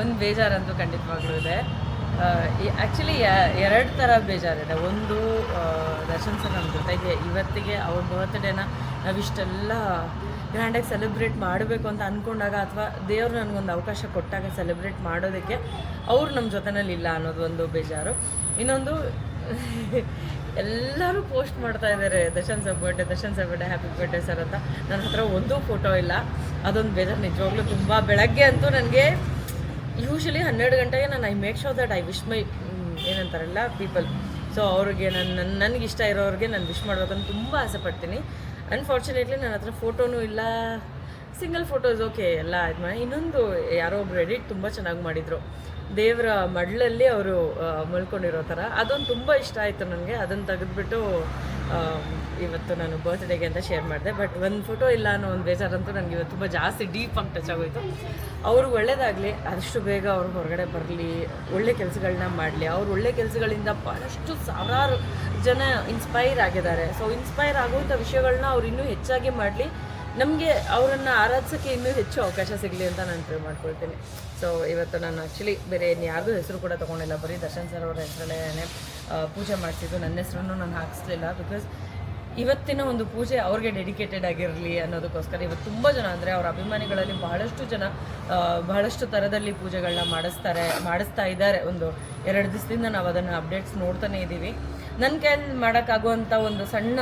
ಒಂದು ಬೇಜಾರಂತೂ ಖಂಡಿತವಾಗ್ಲೂ ಇದೆ. ಆ್ಯಕ್ಚುಲಿ ಎರಡು ಥರ ಬೇಜಾರಿದೆ. ಒಂದು ದರ್ಶನ್ ಸರ್ ನಮ್ಮ ಜೊತೆಗೆ ಇವತ್ತಿಗೆ ಅವ್ರ ಬರ್ತ್ಡೇನ ನಾವಿಷ್ಟೆಲ್ಲ ಗ್ರ್ಯಾಂಡಾಗಿ ಸೆಲೆಬ್ರೇಟ್ ಮಾಡಬೇಕು ಅಂತ ಅಂದ್ಕೊಂಡಾಗ ಅಥವಾ ದೇವ್ರು ನನಗೊಂದು ಅವಕಾಶ ಕೊಟ್ಟಾಗ ಸೆಲೆಬ್ರೇಟ್ ಮಾಡೋದಕ್ಕೆ ಅವರು ನಮ್ಮ ಜೊತೆನಲ್ಲಿ ಇಲ್ಲ ಅನ್ನೋದು ಒಂದು ಬೇಜಾರು. ಇನ್ನೊಂದು, ಎಲ್ಲರೂ ಪೋಸ್ಟ್ ಮಾಡ್ತಾ ಇದ್ದಾರೆ Darshan sir birthday Darshan sir birthday happy birthday sir ಅಂತ. ನನ್ನ ಹತ್ರ ಒಂದೂ ಫೋಟೋ ಇಲ್ಲ. ಅದೊಂದು ಬೇಜಾರು. ನಿಜವಾಗ್ಲೂ ತುಂಬ ಬೆಳಗ್ಗೆ ಅಂತೂ ನನಗೆ ಯೂಶಲಿ ಹನ್ನೆರಡು ಗಂಟೆಗೆ ನಾನು I make sure that I wish my ಏನಂತಾರಲ್ಲ people so ಅವ್ರಿಗೆ ನನ್ನ ನನಗೆ ಇಷ್ಟ ಇರೋರಿಗೆ ನಾನು ವಿಶ್ ಮಾಡ್ಬೇಕಂತ ತುಂಬ ಆಸೆ ಪಡ್ತೀನಿ ಅನ್ಫಾರ್ಚುನೇಟ್ಲಿ ನನ್ನ ಹತ್ರ ಫೋಟೋನೂ ಇಲ್ಲ. ಸಿಂಗಲ್ ಫೋಟೋಸ್ ಓಕೆ ಎಲ್ಲ ಇದು ಮಾಡಿ ಇನ್ನೊಂದು ಯಾರೋ ಒಬ್ರು ಎಡಿಟ್ ತುಂಬ ಚೆನ್ನಾಗಿ ಮಾಡಿದರು. ದೇವರ ಮಡ್ಲಲ್ಲಿ ಅವರು ಮಲ್ಕೊಂಡಿರೋ ಥರ. ಅದೊಂದು ತುಂಬ ಇಷ್ಟ ಆಯಿತು ನನಗೆ. ಅದನ್ನು ತೆಗೆದುಬಿಟ್ಟು ಇವತ್ತು ನಾನು ಬರ್ತ್ಡೇಗೆ ಅಂತ ಶೇರ್ ಮಾಡಿದೆ. ಬಟ್ ಒಂದು ಫೋಟೋ ಇಲ್ಲ ಅನ್ನೋ ಒಂದು ಬೇಜಾರಂತೂ ನನಗೆ ಇವತ್ತು ತುಂಬ ಜಾಸ್ತಿ ಡೀಪ್ ಆಗಿ ಟಚ್ ಆಗೋಯಿತು. ಅವರು ಒಳ್ಳೇದಾಗಲಿ ಆದಷ್ಟು ಬೇಗ ಅವರು ಹೊರಗಡೆ ಬರಲಿ, ಒಳ್ಳೆ ಕೆಲಸಗಳನ್ನ ಮಾಡಲಿ. ಅವ್ರು ಒಳ್ಳೆ ಕೆಲಸಗಳಿಂದ ಭಾಳಷ್ಟು ಸಾವಿರಾರು ಜನ ಇನ್ಸ್ಪೈರ್ ಆಗಿದ್ದಾರೆ. ಸೊ ಇನ್ಸ್ಪೈರ್ ಆಗುವಂಥ ವಿಷಯಗಳನ್ನ ಅವ್ರು ಇನ್ನೂ ಹೆಚ್ಚಾಗಿ ಮಾಡಲಿ. ನಮಗೆ ಅವರನ್ನು ಆರಾಧಿಸೋಕ್ಕೆ ಇನ್ನೂ ಹೆಚ್ಚು ಅವಕಾಶ ಸಿಗಲಿ ಅಂತ ನಾನು ಟ್ರೈ ಮಾಡ್ಕೊಳ್ತೀನಿ. ಸೊ ಇವತ್ತು ನಾನು ಆ್ಯಕ್ಚುಲಿ ಬೇರೆ ಯಾರ್ದು ಹೆಸರು ಕೂಡ ತೊಗೊಂಡಿಲ್ಲ. ಬರೀ ದರ್ಶನ್ ಸರ್ ಅವರ ಹೆಸರಲ್ಲೇ ಪೂಜೆ ಮಾಡ್ತಿದ್ದು. ನನ್ನ ಹೆಸರನ್ನು ನಾನು ಹಾಕಿಸ್ಲಿಲ್ಲ ಬಿಕಾಸ್ ಇವತ್ತಿನ ಒಂದು ಪೂಜೆ ಅವ್ರಿಗೆ ಡೆಡಿಕೇಟೆಡ್ ಆಗಿರಲಿ ಅನ್ನೋದಕ್ಕೋಸ್ಕರ ಇವತ್ತು ತುಂಬ ಜನ ಅಂದರೆ ಅವ್ರ ಅಭಿಮಾನಿಗಳಲ್ಲಿ ಬಹಳಷ್ಟು ಜನ ಬಹಳಷ್ಟು ಥರದಲ್ಲಿ ಪೂಜೆಗಳನ್ನ ಮಾಡಿಸ್ತಾರೆ, ಮಾಡಿಸ್ತಾ ಇದ್ದಾರೆ. ಒಂದು ಎರಡು ದಿವಸದಿಂದ ನಾವು ಅದನ್ನು ಅಪ್ಡೇಟ್ಸ್ ನೋಡ್ತಾನೆ ಇದ್ದೀವಿ. ನನ್ನ ಕೈಯಲ್ಲಿ ಮಾಡೋಕ್ಕಾಗುವಂಥ ಒಂದು ಸಣ್ಣ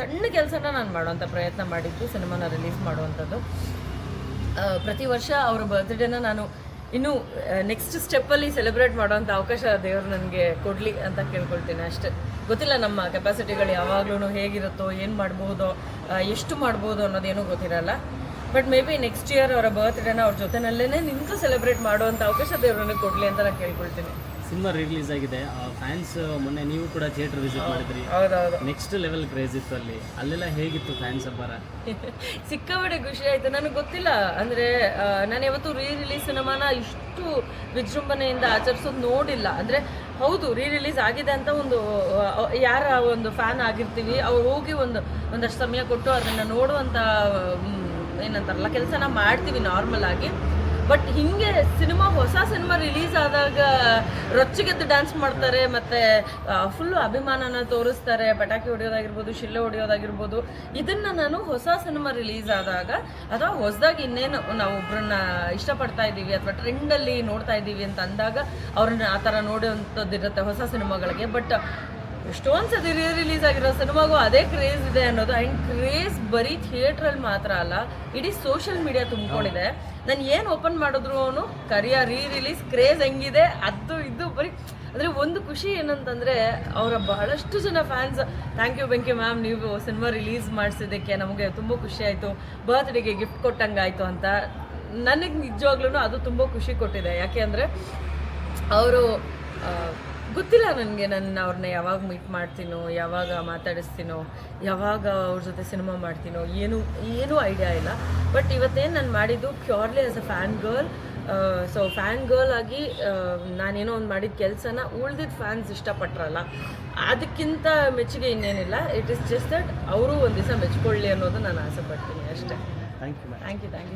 ಸಣ್ಣ ಕೆಲಸನ ನಾನು ಮಾಡುವಂಥ ಪ್ರಯತ್ನ ಮಾಡಿದ್ದು ಸಿನಿಮಾನ ರಿಲೀಸ್ ಮಾಡುವಂಥದ್ದು. ಪ್ರತಿ ವರ್ಷ ಅವರ ಬರ್ತ್ಡೇನ ನಾನು ಇನ್ನು ನೆಕ್ಸ್ಟ್ ಸ್ಟೆಪ್ಪಲ್ಲಿ ಸೆಲೆಬ್ರೇಟ್ ಮಾಡೋವಂಥ ಅವಕಾಶ ದೇವರು ನನಗೆ ಕೊಡಲಿ ಅಂತ ಕೇಳ್ಕೊಳ್ತೀನಿ ಅಷ್ಟೇ. ಗೊತ್ತಿಲ್ಲ ನಮ್ಮ ಕೆಪಾಸಿಟಿಗಳು ಯಾವಾಗಲೂ ಹೇಗಿರುತ್ತೋ, ಏನು ಮಾಡ್ಬೋದೋ ಎಷ್ಟು ಮಾಡ್ಬೋದು ಅನ್ನೋದೇನೂ ಗೊತ್ತಿರಲ್ಲ. But may be next year ಅವರ ಬರ್ತ್ಡೇನ ಅವ್ರ ಜೊತೆನಲ್ಲೇ ನಿಂತು ಸೆಲೆಬ್ರೇಟ್ ಮಾಡುವಂಥ ಅವಕಾಶ ದೇವರು ನನಗೆ ಕೊಡಲಿ ಅಂತ ನಾನು ಕೇಳ್ಕೊಳ್ತೀನಿ. ಸಿನಿಮಾ ರಿಲೀಸ್ ಆಗಿದೆ. ಫ್ಯಾನ್ಸ್ ಮೊನ್ನೆ ನೀವು ಕೂಡ ಥಿಯೇಟರ್ ವಿಸಿಟ್ ಮಾಡಿದ್ರಿ. ನೆಕ್ಸ್ಟ್ ಲೆವೆಲ್ ಕ್ರೇಜ್ ಇತ್ತು ಅಲ್ಲಿ. ಅಲ್ಲೆಲ್ಲ ಹೇಗಿತ್ತು ಫ್ಯಾನ್ಸ್ ಅಬ್ಬರ ಸಿಕ್ಕಾಪಟ್ಟೆ ಖುಷಿ ಆಯ್ತು. ನನಗೆ ಗೊತ್ತಿಲ್ಲ. ಅಂದ್ರೆ ನಾನು ಯಾವತ್ತೂ ರೀ ರಿಲೀಸ್ ಸಿನಿಮಾನ ಇಷ್ಟು ವಿಜೃಂಭಣೆಯಿಂದ ಆಚರಿಸೋದು ನೋಡಿಲ್ಲ. ಅಂದ್ರೆ ಹೌದು ರೀ ರಿಲೀಸ್ ಆಗಿದೆ ಅಂತ ಒಂದು ಯಾರ ಒಂದು ಫ್ಯಾನ್ ಆಗಿರ್ತೀವಿ ಅವ್ರು ಹೋಗಿ ಒಂದು ಒಂದಷ್ಟು ಸಮಯ ಕೊಟ್ಟು ಅದನ್ನ ನೋಡುವಂತ ಏನಂತಾರಲ್ಲ ಕೆಲಸನ ಮಾಡ್ತೀವಿ ನಾರ್ಮಲ್ ಆಗಿ. ಬಟ್ ಹಿಂಗೆ ಸಿನಿಮಾ, ಹೊಸ ಸಿನಿಮಾ ರಿಲೀಸ್ ಆದಾಗ ರೊಚ್ಚಿಗೆದ್ದು ಡ್ಯಾನ್ಸ್ ಮಾಡ್ತಾರೆ, ಮತ್ತೆ ಫುಲ್ಲು ಅಭಿಮಾನನ ತೋರಿಸ್ತಾರೆ, ಪಟಾಕಿ ಹೊಡೆಯೋದಾಗಿರ್ಬೋದು, ಶಿಲ್ಲೆ ಹೊಡೆಯೋದಾಗಿರ್ಬೋದು. ಇದನ್ನ ನಾನು ಹೊಸ ಸಿನಿಮಾ ರಿಲೀಸ್ ಆದಾಗ, ಅಥವಾ ಹೊಸದಾಗಿ ಇನ್ನೇನು ನಾವು ಒಬ್ಬರನ್ನ ಇಷ್ಟಪಡ್ತಾ ಇದ್ದೀವಿ, ಅಥವಾ ಟ್ರೆಂಡಲ್ಲಿ ನೋಡ್ತಾ ಇದ್ದೀವಿ ಅಂತ ಅಂದಾಗ, ಅವ್ರನ್ನ ಆ ಥರ ನೋಡುವಂಥದ್ದು ಇರುತ್ತೆ ಹೊಸ ಸಿನಿಮಾಗಳಿಗೆ. ಬಟ್ ಎಷ್ಟೊಂದು ಸತಿ ರೀ ರಿಲೀಸ್ ಆಗಿರೋ ಸಿನಿಮಾಗೂ ಅದೇ ಕ್ರೇಜ್ ಇದೆ ಅನ್ನೋದು ಆ್ಯಂಡ್ ಕ್ರೇಜ್ ಬರೀ ಥಿಯೇಟ್ರಲ್ಲಿ ಮಾತ್ರ ಅಲ್ಲ, ಇಡೀ ಸೋಷಿಯಲ್ ಮೀಡಿಯಾ ತುಂಬಿಕೊಂಡಿದೆ. ನಾನು ಏನು ಓಪನ್ ಮಾಡಿದ್ರು ಅವನು? ಕರಿಯ ರೀ ರಿಲೀಸ್ ಕ್ರೇಜ್ ಹೆಂಗಿದೆ? ಅದು ಇದು ಬರೀ ಅಂದರೆ ಒಂದು ಖುಷಿ ಏನಂತಂದರೆ ಅವರ ಬಹಳಷ್ಟು ಜನ ಫ್ಯಾನ್ಸ್ ಥ್ಯಾಂಕ್ ಯು ಬೆಂಕಿ ಮ್ಯಾಮ್ ನೀವು ಸಿನಿಮಾ ರಿಲೀಸ್ ಮಾಡಿಸಿದ್ದಕ್ಕೆ ನಮಗೆ ತುಂಬ ಖುಷಿ ಆಯಿತು. ಬರ್ತ್ಡೇಗೆ ಗಿಫ್ಟ್ ಕೊಟ್ಟಂಗಾಯಿತು ಅಂತ. ನನಗೆ ನಿಜವಾಗ್ಲೂ ಅದು ತುಂಬ ಖುಷಿ ಕೊಟ್ಟಿದೆ. ಯಾಕೆ ಅಂದರೆ, ಅವರು ಗೊತ್ತಿಲ್ಲ ನನಗೆ ನನ್ನ ಅವ್ರನ್ನ ಯಾವಾಗ ಮೀಟ್ ಮಾಡ್ತೀನೋ ಯಾವಾಗ ಮಾತಾಡಿಸ್ತೀನೋ ಯಾವಾಗ ಅವ್ರ ಜೊತೆ ಸಿನಿಮಾ ಮಾಡ್ತೀನೋ ಏನು ಏನೂ ಐಡಿಯಾ ಇಲ್ಲ. ಬಟ್ ಇವತ್ತೇನು ನಾನು ಮಾಡಿದ್ದು purely as a fan girl so fan girl ಆಗಿ ನಾನೇನೋ ಒಂದು ಮಾಡಿದ ಕೆಲಸನ ಉಳ್ದಿದ್ದ ಫ್ಯಾನ್ಸ್ ಇಷ್ಟಪಟ್ರಲ್ಲ. ಅದಕ್ಕಿಂತ ಮೆಚ್ಚುಗೆ ಇನ್ನೇನಿಲ್ಲ. ಇಟ್ ಇಸ್ ಜಸ್ಟ್ ದಟ್ ಅವರು ಒಂದು ದಿವಸ ಮೆಚ್ಕೊಳ್ಳಿ ಅನ್ನೋದು ನಾನು ಆಸೆ ಪಡ್ತೀನಿ ಅಷ್ಟೇ. Thank you thank you thank you